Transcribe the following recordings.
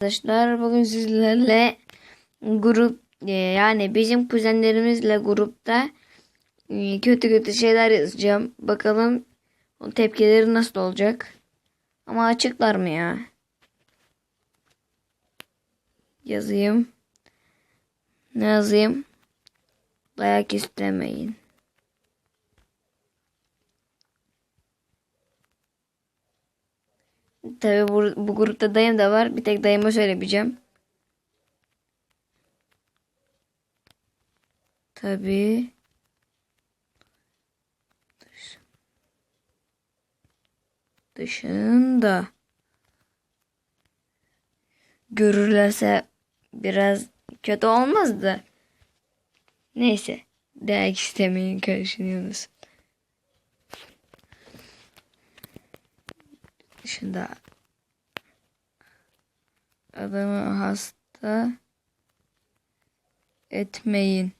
Arkadaşlar bugün sizlerle grup e, yani bizim kuzenlerimizle grupta e, kötü kötü şeyler yazacağım. Bakalım o tepkileri nasıl olacak. Ama açıklar mı ya? Yazayım. Ne yazayım? Dayak istemeyin. Tabii bu, bu grupta dayım da var. Bir tek dayıma söylemeyeceğim. Tabii. Dış- Dışında. Görürlerse biraz kötü olmaz da. Neyse. Dayak istemeyin karşınıyorsunuz. Dışında adamı hasta etmeyin.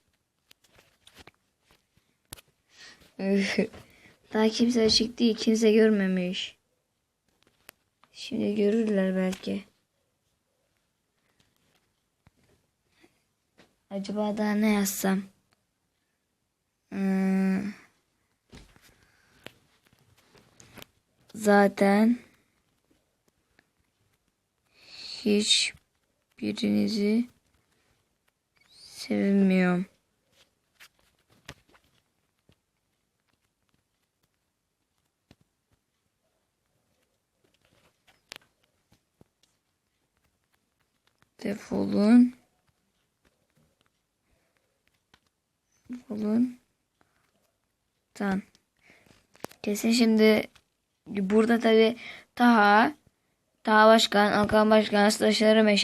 Daha kimse açık değil. Kimse görmemiş. Şimdi görürler belki. Acaba daha ne yazsam? Hmm. Zaten hiç birinizi sevmiyorum. Defolun. Defolun. Tamam. Kesin şimdi burada tabi Taha, Taha Başkan, Alkan Başkan, stajları meşe